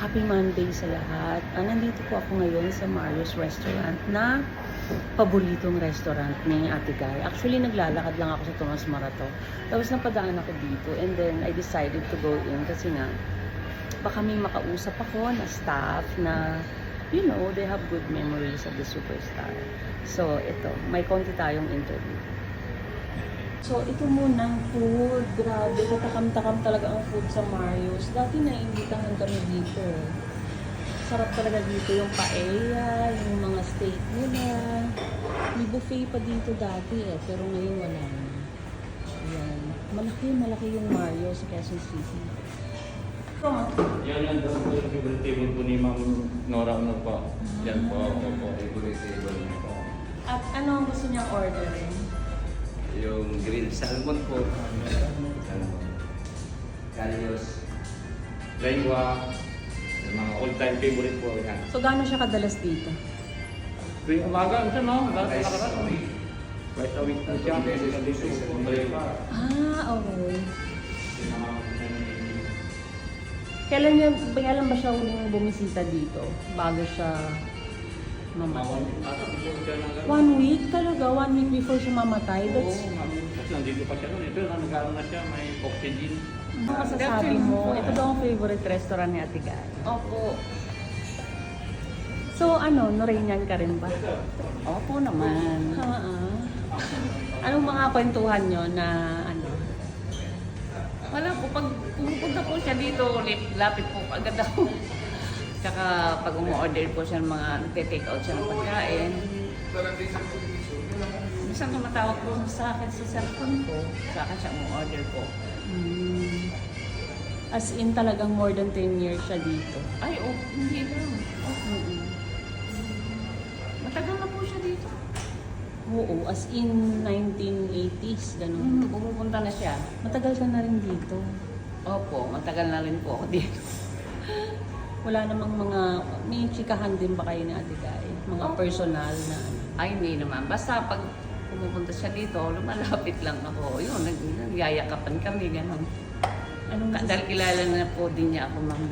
Happy Monday sa lahat. Ah, nandito po ako ngayon sa Mario's Restaurant na paboritong restaurant ni Ate Guy. Actually, naglalakad lang ako sa Tomas Marato. Tapos napadaan ako dito and then I decided to go in kasi nga baka may makausap ako na staff na you know, they have good memories of the superstar. So, ito, may konti tayong interview. So, ito munang food. Grabe, katakam-takam talaga ang food sa Mario's. Dati naiimbitahan kami dito. Sarap talaga dito yung paella, yung mga steak nila. May buffet pa dito dati eh, pero ngayon wala na. Ayan. Malaki, malaki yung Mario sa Quezon City. Yan daw po yung favorite table po ni Ma'am Nora ano po. Yan po, ako po. Favorite table po. At ano ang gusto niyang orderin? Yung grilled salmon po. Kalyos. Lengua. Yung mga all-time favorite po yan. So, gaano siya kadalas dito? Tuwing umaga, ano no? Dahil nakaraan. away. Right a week na siya. Dito po. Ah, okay. Kailan, niya, kailan ba siya huling bumisita dito? Bago siya mamatay? One week talaga? One week before siya mamatay? Oo, That's, ma'am. Kasi nandito pa siya noon. Ito, nagkaroon na siya. May oxygen. ano masasabi mo? Ito daw ang favorite restaurant ni Ate Guy. Opo. So ano, Norenian ka rin ba? Opo naman. Ha, ah. Anong mga kwentuhan nyo na ano? Wala po, pag pumupunta po siya dito, lip- lapit po agad ako. Tsaka pag umu-order po siya ng mga, nagte-take out siya ng pagkain. Minsan tumatawag po sa akin sa cellphone ko. Sa akin siya umu-order po. Hmm. As in talagang more than 10 years siya dito. Ay, oh, hindi lang. Oh, Mm-mm. matagal na po siya dito. Oo, as in 1980s, Hmm, ganun. pumupunta na siya. Matagal ka na rin dito. Opo, matagal na rin po ako dito. Wala namang mga, may chikahan din ba kayo ni Ate Guy? Mga Oo. personal na ano? Ay, hindi naman. Basta pag pumupunta siya dito, lumalapit lang ako. Yun, nag nagyayakapan kami, gano'n. Anong Ka- Dahil kilala na po din niya ako, ma'am.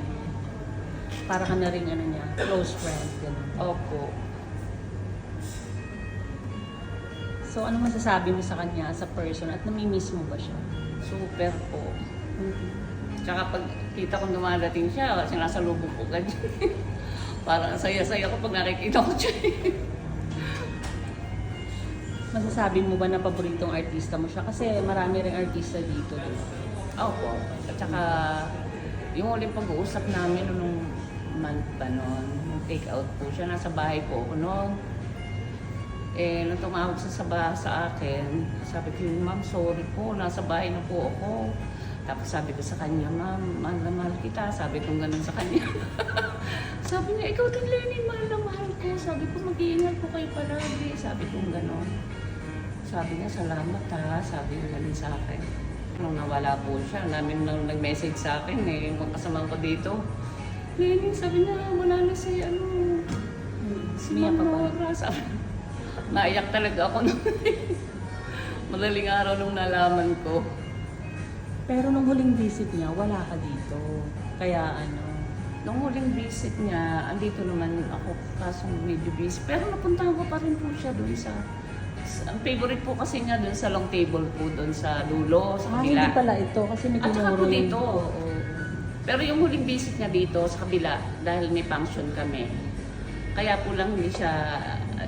para ka na rin ano niya, close friend, ganun. Opo. So, ano masasabi mo sa kanya as a person at namimiss mo ba siya? Super po. Mm-hmm. Tsaka pag kita kong dumadating siya, sinasalubong ko ganyan. Parang ang saya-saya ko pag nakikita ko siya. Masasabi mo ba na paboritong artista mo siya? Kasi marami rin artista dito, di ba? Opo. At saka, yung uling pag-uusap namin nung month pa noon, nung take out po siya, nasa bahay po ako noon. Eh, nung tumawag sa, sa akin, sabi ko, ma'am, sorry po, nasa bahay na po ako. Tapos sabi ko sa kanya, ma'am, mahal na mahal kita. Sabi ko ganun sa kanya. sabi niya, ikaw din, Lenny, mahal na mahal ko. Sabi ko, mag-iingat po kayo palagi. Sabi ko gano'n. Sabi niya, salamat ha. Sabi niya ganun sa akin. Nung nawala po siya, namin nang nag-message sa akin, eh, yung kasama ko dito. Lenny, sabi niya, wala na si, ano, si Ma'am? Nora. Sabi, naiyak talaga ako nung madaling araw nung nalaman ko. Pero nung huling visit niya, wala ka dito. Kaya ano, Nung huling visit niya, andito naman ako, kaso medyo busy. Pero napuntahan ko pa rin po siya doon sa, sa- ang favorite po kasi niya doon sa long table po doon sa dulo, sa ah, hindi pala ito kasi may At saka po tinuro dito. Oo. Pero yung huling visit niya dito sa kabila, dahil may function kami, kaya po lang hindi siya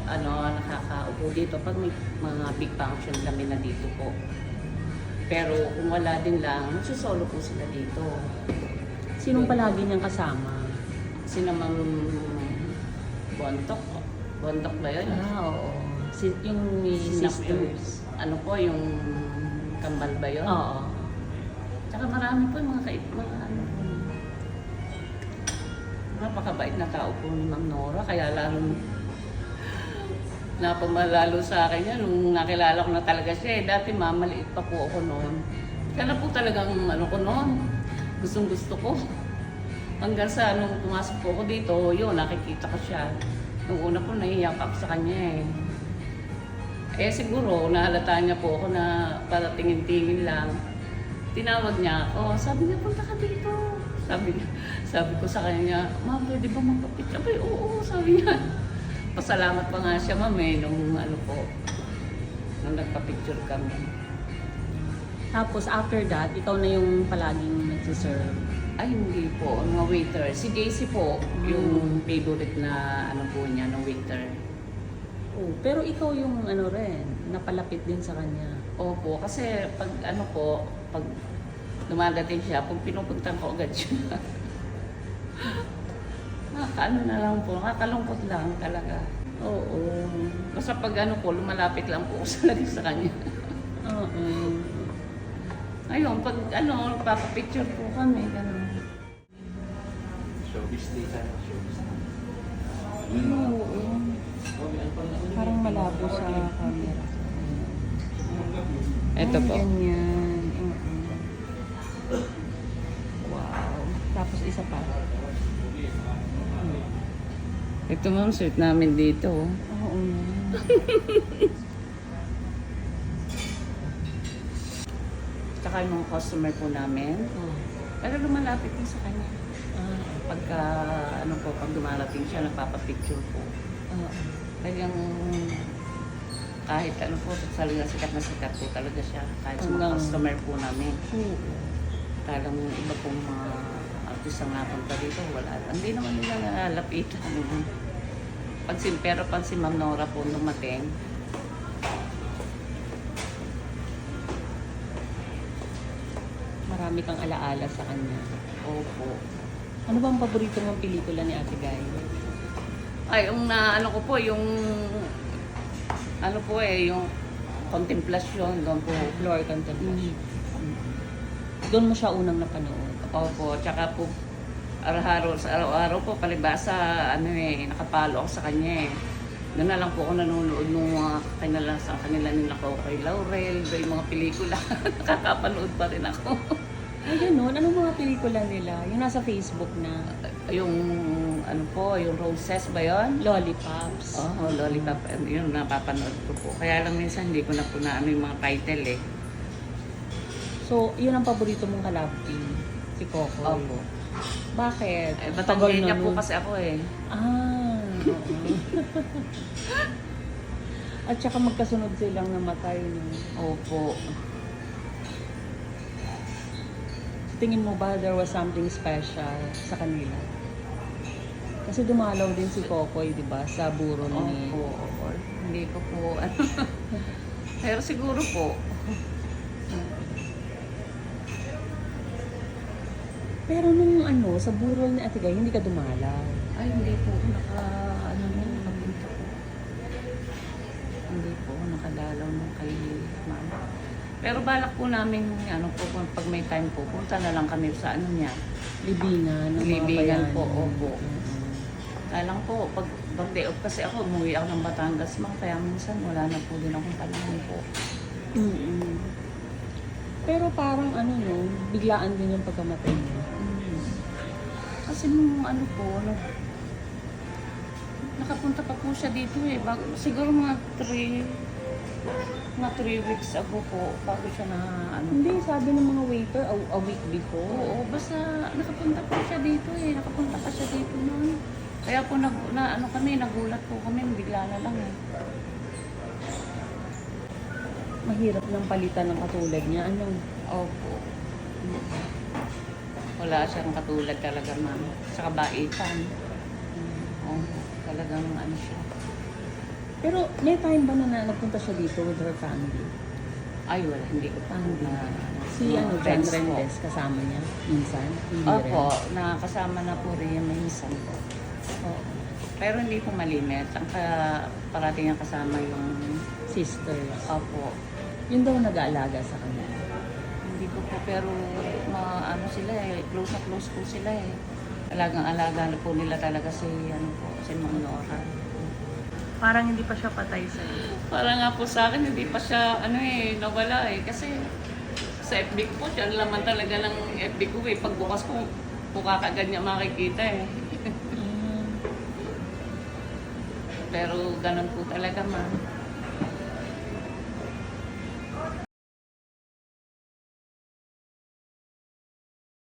ano, nakakaupo dito pag may mga big function kami na dito po. Pero kung wala din lang, magsusolo po sila dito. Sinong palagi niyang kasama? Sina Ma'am Bontok. Bontok ba yun? Ah, oo. Si, yung may sisters. Ano po, yung kambal ba yun? Oo. Tsaka marami po yung mga kait, mga ano po. Napakabait na tao po ni Ma'am Nora, kaya lalong napamalalo sa akin yan nung nakilala ko na talaga siya. Eh, dati mamaliit pa po ako noon. Kaya na po talagang ano ko noon. Gustong gusto ko. Hanggang sa nung pumasok po ako dito, yun, nakikita ko siya. Nung una po, nahiyak ako sa kanya eh. Eh siguro, nahalata niya po ako na para tingin-tingin lang. Tinawag niya ako, sabi niya, punta ka dito. Sabi Sabi ko sa kanya, ma'am, pwede ba magpapicture? Abay, oo, sabi niya. Pasalamat pa nga siya, ma'am, eh, nung ano po, nung nagpa-picture kami. Tapos after that, ikaw na yung palaging nagsiserve. Ay, hindi po, mga waiter. Si JC po, yung favorite na ano po niya, ng waiter. Oh, pero ikaw yung ano rin, napalapit din sa kanya. Opo, kasi pag ano po, pag dumadating siya, pag pinupuntan ko agad siya. Nakakaano na lang po, nakakalungkot lang talaga. Oo. Basta pag ano po, lumalapit lang po sa lagi sa kanya. Oo. Ayun, pag ano, papapicture po kami, gano'n. Showbiz day ka. Showbiz. Oo. Parang malabo sa camera. Ito Ay, po. Ganyan. Ito ma'am, suit namin dito. oh. Oo nga. Tsaka yung mga customer po namin. Oh. Pero lumalapit din sa kanya. Ah, Pagka, ano po, pag dumarating siya, nagpapapicture po. oo. Talagang kahit ano po, talaga sikat na sikat po talaga siya. Kahit sa mga Hanggang- customer po namin. Oo. Talagang iba pong mga artist ang napunta dito, wala. Hindi naman nila nalalapitan. Pag si, pero pag si Ma'am Nora po dumating, Marami kang alaala sa kanya. opo. Ano bang paborito mong pelikula ni Ate Guy? Ay, yung na ano ko po, yung ano po eh, yung contemplasyon doon po. Floor Contemplation. Doon mo siya unang napanood. Opo, tsaka po araw-araw sa araw-araw po palibasa ano eh nakapalo ako sa kanya eh. Doon na lang po ako nanonood ng mga kanila sa kanila nila ko kay Laurel, yung mga pelikula. Nakakapanood pa rin ako. Ay, ganun. Anong mga pelikula nila? Yung nasa Facebook na yung ano po, yung Roses ba yon? Lollipops. Oo, oh, Lollipop, yun napapanood ko po. Kaya lang minsan hindi ko na po na ano yung mga title eh. So, yun ang paborito mong kalapti. Si Coco. Opo. Bakit? Eh, Batanggenya na po kasi ako eh. Ah, oo. At saka magkasunod silang namatay. No? Opo. Tingin mo ba there was something special sa kanila? Kasi dumalaw din si Kokoy, di ba, sa buro ni... Opo, opo. Hindi ko po, ano. Pero siguro po, Pero nung ano, sa burol ni Ate Guy, hindi ka dumalaw. ay hindi po naka, ano mo, nakapunta po. Hindi po nakadalaw nung kay mama. Pero balak po namin, ano po, kung pag may time po, punta na lang kami sa ano niya. Libingan. ng mga Libingan po, bayanan. opo. Kaya lang po, pag birthday off kasi ako, umuwi ako ng Batangas, ma'am, kaya minsan wala na po din akong panahon po. Mm-mm. Pero parang ano no, biglaan din yung pagkamatay niya. Kasi nung ano po, ano, nakapunta pa po siya dito eh. Bago, siguro mga 3, mga 3 weeks ago po, bago siya na ano. Hindi, sabi ng mga waiter, a, a week before. Oo, basta nakapunta po siya dito eh. Nakapunta pa siya dito noon. Kaya po nag, na, ano kami, nagulat po kami, bigla na lang eh. Mahirap ng palitan ng katulad niya. Ano? Opo. Wala siyang katulad talaga, ma'am. Sa kabaitan. Oo, talagang ano siya. Pero may time ba na, na nagpunta siya dito with her family? Ay, wala, hindi ko pa Ah, na... Si ano, John friends. Rendes, kasama niya? Minsan? Hindi Opo, rin? nakakasama na po rin yung minsan po. Oo. Pero hindi po malimit. Ang ka, parating ang kasama yung... Sisters. Opo. Yun daw nag-aalaga sa kanya. Ko po, pero ma, ano sila eh, close na close po sila eh. Alagang-alaga na po nila talaga si, ano po, si Mang Nora. Parang hindi pa siya patay sa Para nga po sa akin, hindi pa siya, ano eh, nawala eh. Kasi sa FB ko po, siya naman talaga ng FB ko eh. Pagbukas ko, mukha kagad niya makikita eh. Mm. Pero ganun po talaga, ma'am.